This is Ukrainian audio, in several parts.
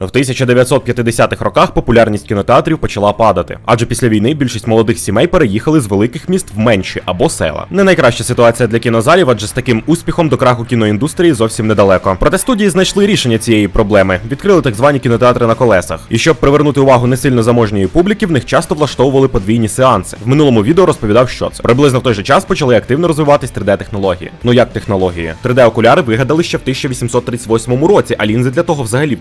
В 1950-х роках популярність кінотеатрів почала падати, адже після війни більшість молодих сімей переїхали з великих міст в менші або села. Не найкраща ситуація для кінозалів, адже з таким успіхом до краху кіноіндустрії зовсім недалеко. Проте студії знайшли рішення цієї проблеми, відкрили так звані кінотеатри на колесах. І щоб привернути увагу не сильно заможньої публіки, в них часто влаштовували подвійні сеанси. В минулому відео розповідав, що це. Приблизно в той же час почали активно розвиватись 3D-технології. Ну як технології? 3D-окуляри вигадали ще в 1838 році, а лінзи для того взагалі в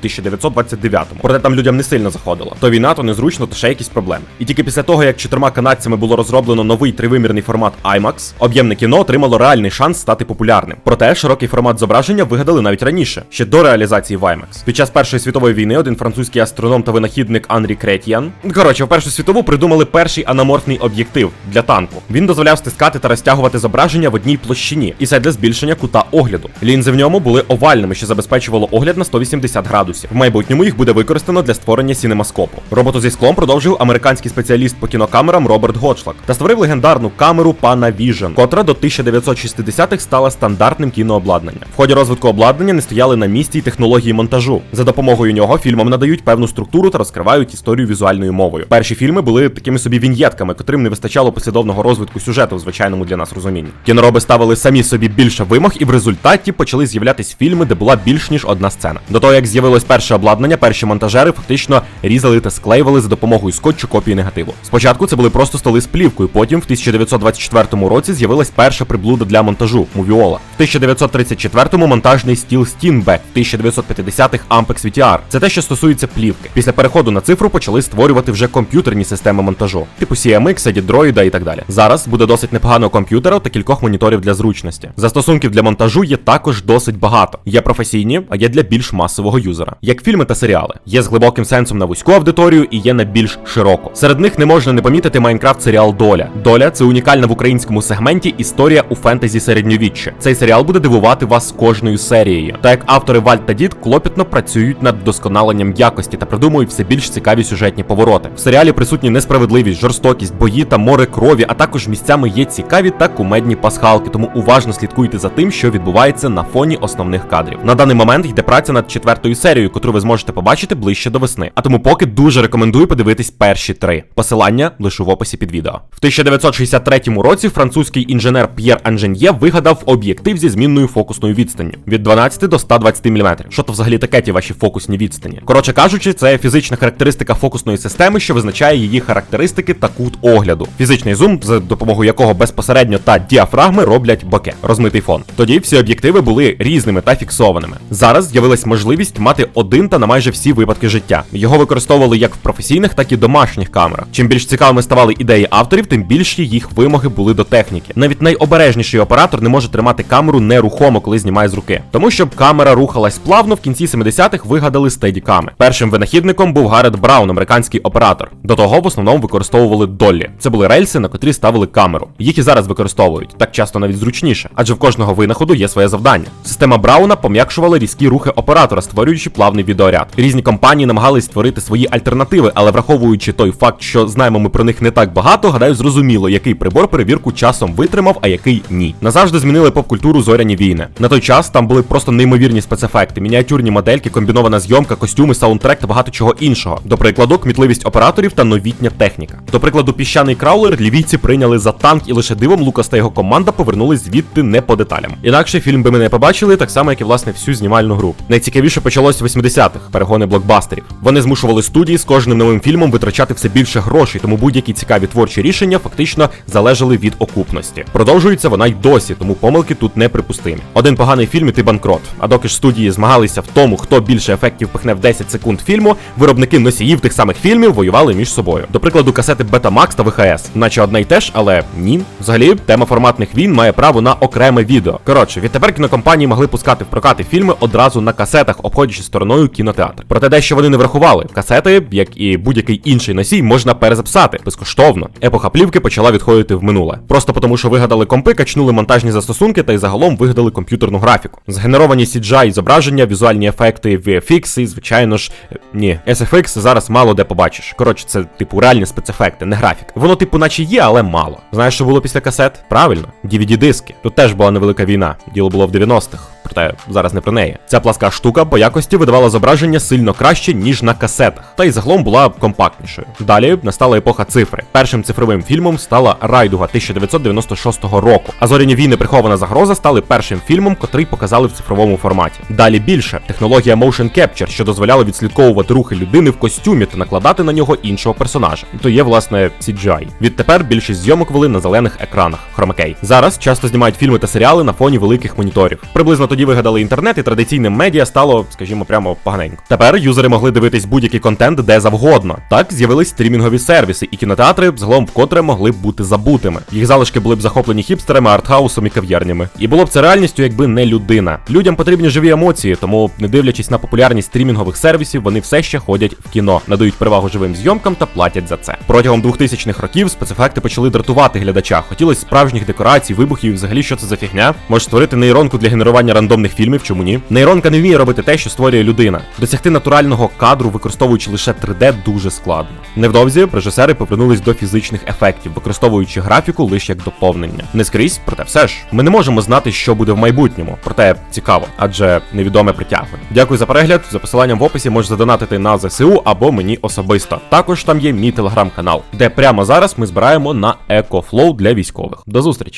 1929-му. Проте там людям не сильно заходило. То війна, то незручно, то ще якісь проблеми. І тільки після того, як чотирма канадцями було розроблено новий тривимірний формат IMAX, об'ємне кіно отримало реальний шанс стати популярним. Проте широкий формат зображення вигадали навіть раніше, ще до реалізації в IMAX. Під час Першої світової війни один французький астроном та винахідник Анрі Кретьян. Коротше, в Першу світову придумали перший анаморфний об'єктив для танку. Він дозволяв стискати та розтягувати зображення в одній площині, і це для збільшення кута огляду. Лінзи в ньому були овальними, що забезпечувало огляд на 180 градусів. В майбутньому їх буде використано для створення сінемаскопу. Роботу зі склом продовжив американський спеціаліст по кінокамерам Роберт Гочлак та створив легендарну камеру Panavision, котра до 1960-х стала стандартним кінообладнанням. В ході розвитку обладнання не стояли на місці й технології монтажу. За допомогою нього фільмам надають певну структуру та розкривають історію візуальною мовою. Перші фільми були такими собі віньєтками, котрим не вистачало послідовного розвитку сюжету в звичайному для нас розумінні. Кінороби ставили самі собі більше вимог, і в результаті почали з'являтись фільми, де була більш ніж одна сцена. До того як з'явилось перше обладнання, перші монтажери фактично різали та склеювали за допомогою скотчу копії негативу. Спочатку це були просто столи з плівкою. Потім, в 1924 році, з'явилась перша приблуда для монтажу Мувіола. В 1934-му монтажний стіл Steenbeck, в 1950-х Ampex VTR. Це те, що стосується плівки. Після переходу на цифру почали створювати вже комп'ютерні системи монтажу, типу CMX, Edit і так далі. Зараз буде досить непоганого комп'ютера та кількох моніторів для зручності. Застосунків для монтажу є також досить багато. Є професійні, а є для більш масового юзера, як фільми та серіали. Є з глибоким сенсом на вузьку аудиторію і є на більш широку. Серед них не можна не помітити Майнкрафт серіал Доля. Доля це унікальна в українському сегменті історія у фентезі середньовіччя. Цей серіал буде дивувати вас кожною серією. Та як автори Вальт та Дід клопітно працюють над вдосконаленням якості та придумують все більш цікаві сюжетні повороти. В серіалі присутні несправедливість, жорстокість, бої та море крові, а також місцями є цікаві та кумедні пасхалки, тому уважно слідкуйте за тим, що відбувається на фоні основних кадрів. На даний момент йде праця над четвертою серією, яку ви зможете побачити ближче до весни. А тому поки дуже рекомендую подивитись перші три. Посилання лишу в описі під відео. В 1963 році французький інженер П'єр Анженьє вигадав об'єктив зі змінною фокусною відстанню від 12 до 120 мм. Що то взагалі таке ті ваші фокусні відстані? Коротше кажучи, це фізична характеристика фокусної системи, що визначає її характеристики та кут огляду. Фізичний зум, за допомогою якого безпосередньо та діафрагми роблять боке, розмитий фон. Тоді всі об'єктиви були різними та фіксованими. Зараз з'явилась можливість мати один та на майже всі випадки життя. Його використовували як в професійних, так і домашніх камерах. Чим більш цікавими ставали ідеї авторів, тим більші їх вимоги були до техніки. Навіть найобережніший оператор не може тримати камеру нерухомо, коли знімає з руки. Тому щоб камера рухалась плавно, в кінці 70-х вигадали стедіками. Першим винахідником був Гарет Браун, американський оператор. До того в основному використовували доллі. Це були рельси, на котрі ставили камеру. Їх і зараз використовують, так часто навіть зручніше, адже в кожного винаходу є своє завдання. Система Брауна пом'якшувала різкі рухи оператора, створюючи плавний відеоряд. Різні компанії намагались створити свої альтернативи, але враховуючи той факт, що знаємо ми про них не так багато, гадаю, зрозуміло, який прибор перевірку часом витримав, а який ні. Назавжди змінили поп-культуру зоряні війни. На той час там були просто неймовірні спецефекти, мініатюрні модельки, комбінована зйомка, костюми, саундтрек та багато чого іншого. До прикладу, кмітливість операторів та новітня техніка. До прикладу, піщаний краулер лівійці прийняли за танк, і лише дивом Лукас та його команда повернулись звідти не по деталям. Інакше фільм би ми не побачили, так само як і власне всю знімальну гру. Найцікавіше почалось в 80-х перегони блокбастерів. Вони змушували студії з кожним новим фільмом витрачати все більше грошей, тому будь-які цікаві творчі рішення фактично залежали від окупності. Продовжується вона й досі, тому помилки тут неприпустимі. Один поганий фільм і ти банкрот. А доки ж студії змагалися в тому, хто більше ефектів пихне в 10 секунд фільму, виробники носіїв тих самих фільмів воювали між собою. До прикладу, касети Betamax та VHS, наче одне й те ж, але ні. Взагалі, тема форматних війн має право на окреме відео. Коротше, відтепер кінокомпанії могли пускати в прокати фільми одразу на касетах, обходячи стороною кінотеатр. Проте дещо вони не врахували. Касети, як і будь-який інший носій, можна перезаписати безкоштовно. Епоха плівки почала відходити в минуле. Просто тому, що вигадали компи, качнули монтажні застосунки та й загалом вигадали комп'ютерну графіку. Згенеровані CGI зображення, візуальні ефекти, VFX і, звичайно ж, ні, SFX зараз мало де побачиш. Коротше, це типу реальні спецефекти, не графік. Воно, типу, наче є, але мало. Знаєш, що було після касет? Правильно, DVD-диски. Тут теж була невелика війна. Діло було в 90-х. Проте зараз не про неї. Ця пласка штука по якості видавала зображення сильно краще, ніж на касетах, та й загалом була компактнішою. Далі настала епоха цифри. Першим цифровим фільмом стала Райдуга 1996 року. А зоряні війни прихована загроза стали першим фільмом, котрий показали в цифровому форматі. Далі більше технологія Motion Capture, що дозволяла відслідковувати рухи людини в костюмі та накладати на нього іншого персонажа. То є власне CGI. Відтепер більшість зйомок вели на зелених екранах. Хромакей. Зараз часто знімають фільми та серіали на фоні великих моніторів. Приблизно тоді вигадали інтернет, і традиційним медіа стало, скажімо, прямо поганенько. Тепер юзери могли дивитись будь-який контент де завгодно. Так з'явились стрімінгові сервіси, і кінотеатри загалом вкотре могли б бути забутими. Їх залишки були б захоплені хіпстерами, артхаусом і кав'ярнями. І було б це реальністю, якби не людина. Людям потрібні живі емоції, тому, не дивлячись на популярність стрімінгових сервісів, вони все ще ходять в кіно, надають перевагу живим зйомкам та платять за це. Протягом 2000-х років спецефекти почали дратувати глядача. Хотілося справжніх декорацій, вибухів, і взагалі що це за фігня. Може створити нейронку для генерування рандомних фільмів, чому ні? Нейронка не вміє робити те, що створює людина. Досягти натурального кадру, використовуючи лише 3D, дуже складно. Невдовзі режисери повернулись до фізичних ефектів, використовуючи графіку лише як доповнення. Не скрізь, проте все ж. Ми не можемо знати, що буде в майбутньому, проте цікаво, адже невідоме притягує. Дякую за перегляд. За посиланням в описі можеш задонатити на ЗСУ або мені особисто. Також там є мій телеграм-канал, де прямо зараз ми збираємо на екофлоу для військових. До зустрічі!